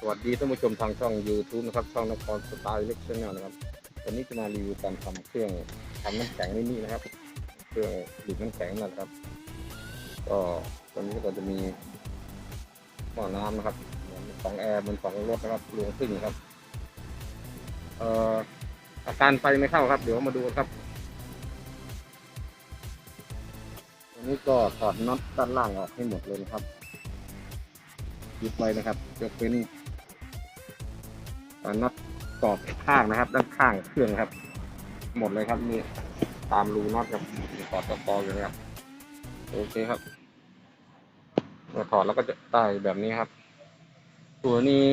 สวัสดีท่านผู้ชมทางช่อง YouTube นะครับ ช่องนครสไตล์เล็กชแนลนะครับ วันนี้จะมารีวิวการทำเครื่องทำน้ำแข็งนี่นี่นะครับ เครื่องดูดน้ำแข็งนะครับ ก็ตอนนี้ก็จะมีหม้อน้ำนะครับเหมือนของแอร์เหมือนของรถนะครับรวงพึ่งครับ เอ่ออาการไฟไม่เข้าครับ เดี๋ยวมาดูกันครับวันนี้ก็ถอดน็อตด้านล่างออกให้หมดเลยนะครับยึดไว้นะครับยกเว้น น็อตกรอบข้างนะครับ ด้านข้างเครื่องครับ หมดเลยครับนี่ตามรูน็อตครับมีกอดตะกออยู่นะครับโอเคครับเมื่อถอดแล้วก็จะได้แบบนี้ครับ ตัวนี้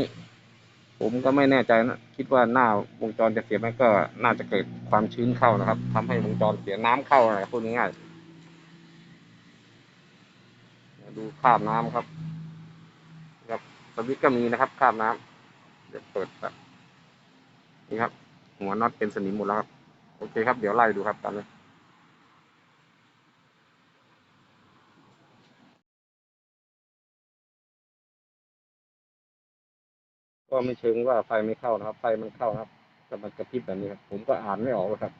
ผมก็ไม่แน่ใจนะคิดว่าหน้าวงจรจะเสียไหมก็น่าจะเกิดความชื้นเข้านะครับทำให้วงจรเสียน้ำเข้าอะไรพูดง่ายๆดูคราบน้ำครับครับสวิตก็มีนะครับคราบน้ำเดี๋ยวเปิดครับ นี่ครับ หัวน็อตเป็นสนิมหมดแล้วครับ โอเคครับ เดี๋ยวไล่ดูครับตามนี้ก็ไม่เชิงว่าไฟไม่เข้านะครับ ไฟมันเข้าครับแต่มันกระพริบแบบนี้ครับ ผมก็อ่านไม่ออกครับ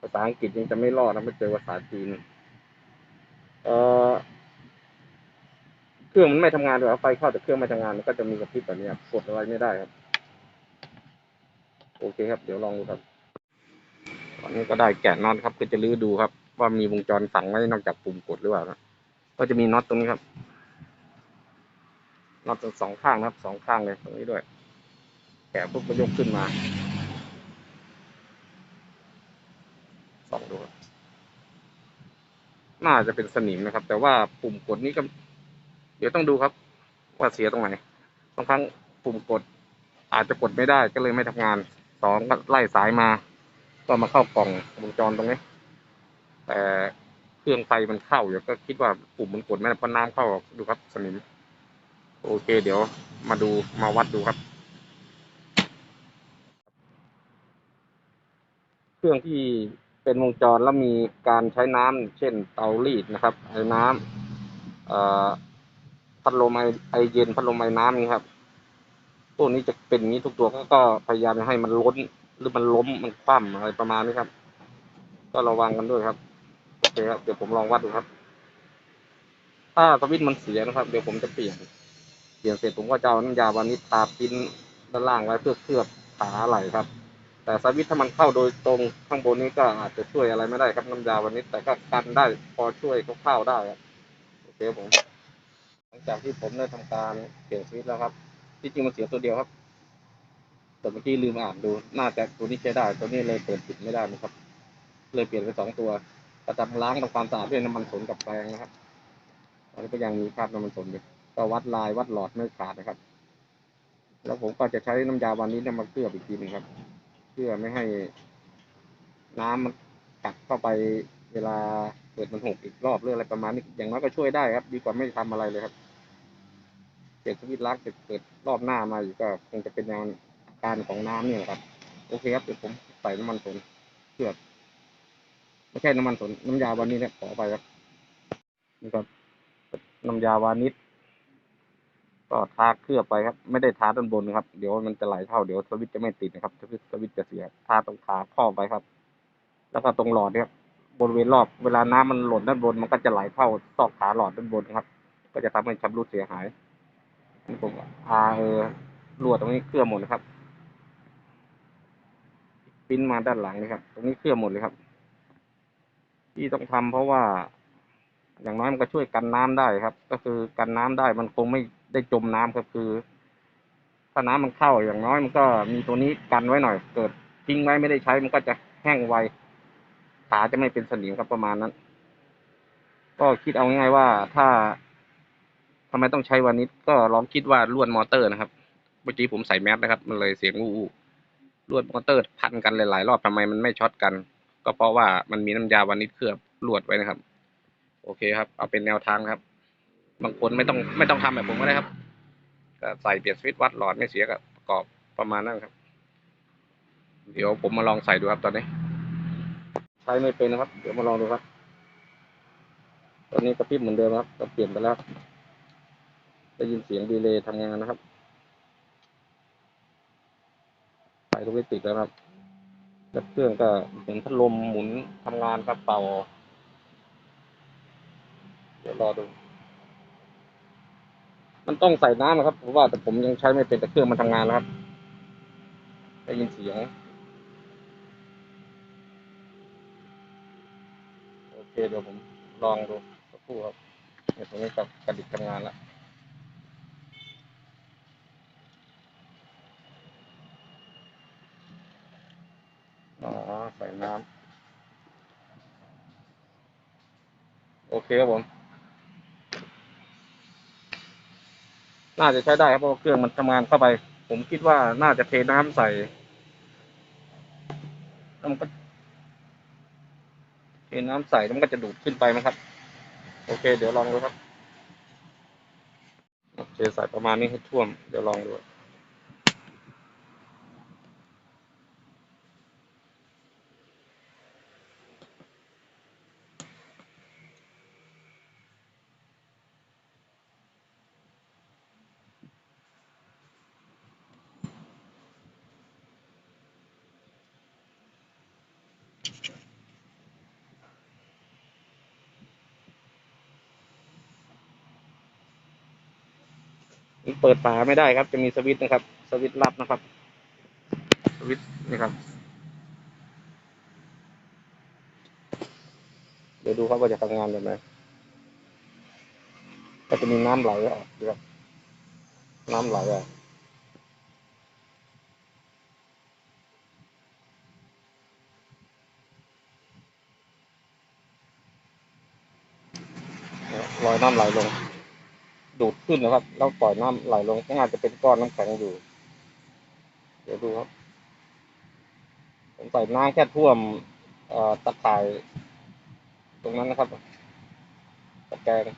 ภาษาอังกฤษยังจะไม่รอดนะไม่เจอภาษาจีน เอ่อเครื่องมันไม่ทำงานด้วยครับไฟเข้าแต่เครื่องไม่ทำงานมันก็จะมีกระพริบแบบนี้ครับกดอะไรไม่ได้ครับ โอเคครับ เดี๋ยวลองดูครับ ตอนนี้ก็ได้แกะน็อตครับ ก็จะลื้อดูครับ ว่ามีวงจรฝังไว้นอกจากปุ่มกดหรือเปล่านะก็จะมีน็อตตรงนี้ครับน็อตตรงสองข้างนะครับสองข้างเลยตรงนี้ด้วย แกะปุ๊บก็ยกขึ้นมาสองดูน่าจะเป็นสนิมนะครับ แต่ว่าปุ่มกดนี้ก็ เดี๋ยวต้องดูครับ ว่าเสียตรงไหนบางครั้งปุ่มกดอาจจะกดไม่ได้ก็เลยไม่ทำงาน สองก็ไล่สายมา ก็มาเข้ากล่องวงจรตรงนี้ แต่เครื่องไฟมันเข้าอยู่ก็คิดว่าปุ่มมันกดไม่ได้เพราะน้ำเข้าดูครับสนิม โอเค เดี๋ยวมาดูมาวัดดูครับเครื่องที่เป็นวงจรแล้วมีการใช้น้ำเช่นเตารีดนะครับไอ้น้ำเอ่อพัดลมไอไอเย็นพัดลมไอน้ำนี่ครับ พวกนี้จะเป็นนี้ทุกตัวก็ก็พยายามจะให้มันล้น หรือมันล้มมันคว่ำอะไรประมาณนี้ครับ ก็ระวังกันด้วยครับโอเคครับเดี๋ยวผมลองวัดดูครับ ถ้าสวิตช์มันเสียนะครับ เดี๋ยวผมจะเปลี่ยน เปลี่ยนเสร็จผมก็จะเอาน้ำยาวานิชทาปิ้นด้านล่างไว้เพื่อเคลือบขาไหล่ครับ แต่สวิตช์ถ้ามันเข้าโดยตรงข้างบนนี้ก็อาจจะช่วยอะไรไม่ได้ครับน้ำยาวานิชแต่ก็กันได้พอช่วยเข้าๆได้ครับโอเคผม หลังจากที่ผมได้ทำการเปลี่ยนสวิตช์แล้วครับ ที่จริงมันเสียตัวเดียวครับ แต่เมื่อกี้ลืมอ่านดู น่าจะตัวนี้ใช้ได้ ตัวนี้เลยเปิดปิดไม่ได้นะครับ เลยเปลี่ยนไปสองตัวกระทำล้างทำความสะอาดด้วยน้ำมันสนกับแปรงนะครับตอนนี้ก็ยังมีคราบน้ำมันสนอยู่ก็วัดลายวัดหลอดไม่ขาดนะครับ แล้วผมก็จะใช้น้ำยาวันนี้นี่ยมาเคลือบอีกทีหนึงครับ เพื่อไม่ให้น้ำมันกัดเข้าไปเวลาเกิดมันหกอีกรอบหรืออะไรประมาณนี้อย่างน้อยก็ช่วยได้ครับ ดีกว่าไม่ทำอะไรเลยครับ เสร็จสวิตลางเสร็จเกิดรอบหน้ามาอยู่ก็คงจะเป็นงานอาการของน้ำนี่แหละครับ โอเคครับเดี๋ยวผมใส่น้ำมันสนเคลือบไม่ใช่น้ำมันสนน้ำยาวานิชเนี่ยขอไปครับนี่ครับน้ำยาวานิชก็ทาเคลือบไปครับ ไม่ได้ทาด้านบนนะครับ เดี๋ยวมันจะไหลเข้าเดี๋ยวสวิตจะไม่ติดนะครับสวิตช์สวิตจะเสียทาตรงขาครอไปครับ แล้วก็ตรงหลอดเนี่ยบริเวณรอบเวลาน้ำมันหล่นด้านบนมันก็จะไหลเข้าซอกขาหลอดด้านบนครับ ก็จะทำให้ชำรุดเสียหาย ผมอาเออรั่วตรงนี้เคลือบหมดเลยครับปิ้นมาด้านหลังเลยครับ ตรงนี้เคลือบหมดเลยครับ ที่ต้องทำเพราะว่า อย่างน้อยมันก็ช่วยกันน้ำได้ครับ ก็คือกันน้ำได้มันคงไม่ได้จมน้ำครับคือ ถ้าน้ำมันเข้าอย่างน้อยมันก็มีตัวนี้กันไว้หน่อย เกิดทิ้งไว้ไม่ได้ใช้มันก็จะแห้งไวขาจะไม่เป็นสนิมครับประมาณนั้น ก็คิดเอาง่ายๆว่าถ้า ทำไมต้องใช้วานิชก็ลองคิดว่าลวดมอเตอร์นะครับ เมื่อกี้ผมใส่แมสนะครับ มันเลยเสียงอู้อู้ลวดมอเตอร์พันกันหลายๆรอบทำไมมันไม่ช็อตกัน ก็เพราะว่ามันมีน้ำยาวานิชเคลือบลวดไว้นะครับ โอเคครับ เอาเป็นแนวทางครับ บางคนไม่ต้องไม่ต้องทำแบบผมก็ได้ครับก็ใส่เปลี่ยนสวิตช์วัดหลอดไม่เสียกับประกอบประมาณนั้นครับ เดี๋ยวผมมาลองใส่ดูครับตอนนี้ ใช้ไม่เป็นนะครับ เดี๋ยวมาลองดูครับ ตอนนี้กระพริบเหมือนเดิมครับก็เปลี่ยนไปแล้ว ได้ยินเสียงดีเลย์ทำงานนะครับตรงนี้ติดแล้วครับแล้วเครื่องก็เหมือนพัดลมหมุนทำงานครับเป่า เดี๋ยวรอดู มันต้องใส่น้ำนะครับผมว่าแต่ผมยังใช้ไม่เป็นแต่เครื่องมันทำงานแล้วครับ ได้ยินเสียง โอเคเดี๋ยวผมลองดูสักครู่ครับเนี่ยตรงนี้กับกระดิกทำงานแล้ว อ๋อใส่น้ำโอเคครับผม น่าจะใช้ได้ครับเพราะเครื่องมันทำงานเข้าไป ผมคิดว่าน่าจะเทน้ำใส่แล้วมันก็เทน้ำใส่แล้วมันก็จะดูดขึ้นไปมั้งครับ โอเค เดี๋ยวลองดูครับโอเคใส่ประมาณนี้ให้ท่วม เดี๋ยวลองดู เปิดฝาไม่ได้ครับ จะมีสวิตช์นะครับ สวิตช์ลับนะครับ สวิตช์นี่ครับ เดี๋ยวดูครับว่าจะทำงานแบบไหนก็จะมีน้ำไหลออกด้วยน้ำไหลออกเนี่ยรอยน้ำไหลลง ดูดขึ้นนะครับ แล้วปล่อยน้ำไหลลงก็อาจจะเป็นก้อนน้ำแข็งอยู่ เดี๋ยวดูครับ ผมใส่น้ำแค่ท่วมตะข่าย ตรงนั้นนะครับตะแกรง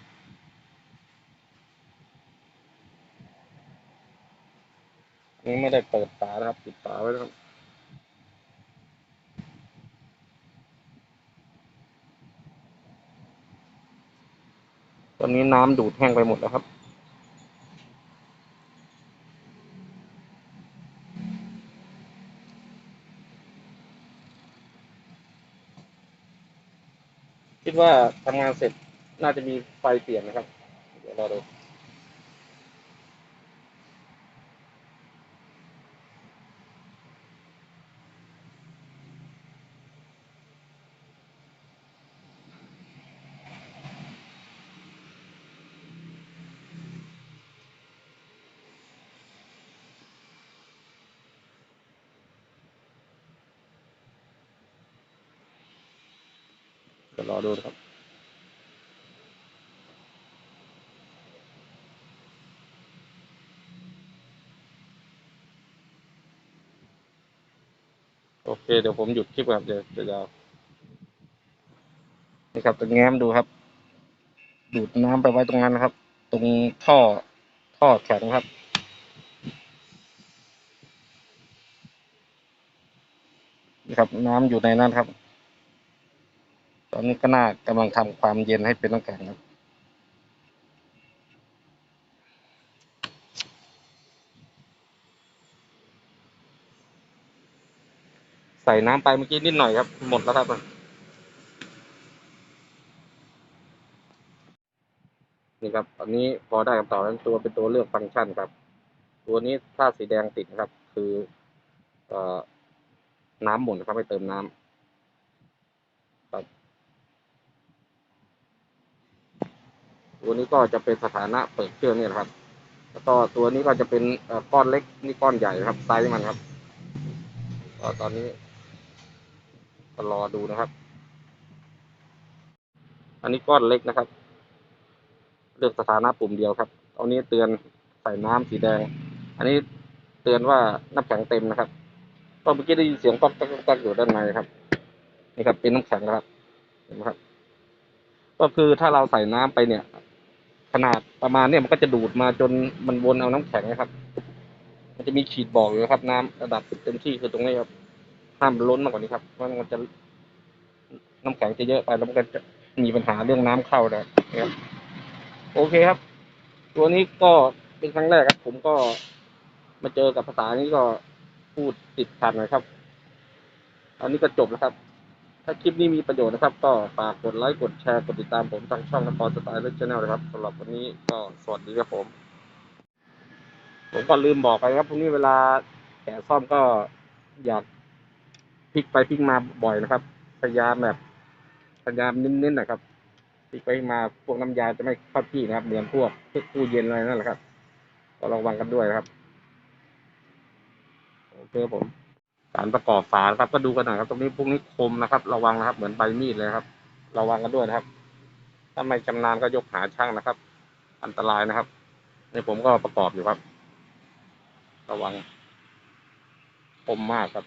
นี่ไม่ได้เปิดฝานะครับ ปิดฝาไว้นะครับ ตอนนี้น้ำดูดแห้งไปหมดแล้วครับ คิดว่าทำงานเสร็จน่าจะมีไฟเปลี่ยนนะครับ เดี๋ยวรอดู ดี๋ยวรอดูนะครับโอเค เดี๋ยวผมหยุดคลิปครับเดี๋ยวจะยาวนี่ครับจะแง้มดูครับ ดูดน้ำไปไว้ตรงนั้นนะครับ ตรงท่อท่อแข็งครับนี่ครับ น้ำอยู่ในนั้นครับ อนนี้ก็น่ากำลังทำความเย็นให้เป็นน้ำแข็งครับใส่น้ำไปเมื่อกี้นิดหน่อยครับ หมดแล้วครับนี่ครับอันนี้พอได้คำตอบแล้วตัวเป็นตัวเลือกฟังก์ชันครับ ตัวนี้ถ้าสีแดงติดครับ คือออน้ำหมุนครับไม่เติมน้ำครับ ตัวนี้ก็จะเป็นสถานะเปิดเครื่องนี่นะครับ แล้วก็ตัวนี้ก็จะเป็นก้อนเล็กนี่ก้อนใหญ่ครับไซส์มันครับก็ตอนนี้ก็รอดูนะครับ อันนี้ก้อนเล็กนะครับ เลือกสถานะปุ่มเดียวครับเอานี้เตือนใส่น้ำสีแดง อันนี้เตือนว่าน้ำแข็งเต็มนะครับก็เมื่อกี้ได้ยินเสียงก๊อกก๊อกก๊อกอยู่ด้านในครับ นี่ครับเป็นน้ำแข็งนะครับเห็นไหมครับ ก็คือถ้าเราใส่น้ำไปเนี่ย ขนาดประมาณเนี่ยมันก็จะดูดมาจนมันวนเอาน้ำแข็งนะครับ มันจะมีขีดบอกอยู่ครับ น้ำระดับเต็มที่คือตรงนี้ครับห้ามล้นมากกว่านี้ครับเพราะมันจะน้ำแข็งจะเยอะไปแล้วมันก็จะมีปัญหาเรื่องน้ำเข้านะครับโอเคครับ ตัวนี้ก็เป็นครั้งแรกครับ ผมก็มาเจอกับภาษานี้ก็พูดติดขัดนะครับ อันนี้ก็จบแล้วครับ ถ้าคลิปนี้มีประโยชน์นะครับ ก็ฝากกดไลค์ กดแชร์ กดติดตามผมทางช่องนครสไตล์และชแนลนะครับสำหรับวันนี้ก็สวัสดีครับผม ผมก็ลืมบอกไปครับพรุ่งนี้เวลาแกะซ่อมก็อยากพลิกไปพลิกมาบ่อยนะครับ พยายามแบบพยายามเน้นๆนะครับพลิกไปมาพวกน้ำยาจะไม่เข้าที่นะครับ เหมือนพวกพวกตู้เย็นอะไรนั่นแหละครับ ก็ระวังกันด้วยนะครับ โอเคครับผม การประกอบฝาครับก็ดูกันหน่อยครับ ตรงนี้พวกนี้คมนะครับ ระวังนะครับ เหมือนใบมีดเลยครับ ระวังกันด้วยนะครับ ถ้าไม่ชำนาญก็ยกหาช่างนะครับ อันตรายนะครับในผมก็ประกอบอยู่ครับ ระวังคมมากครับ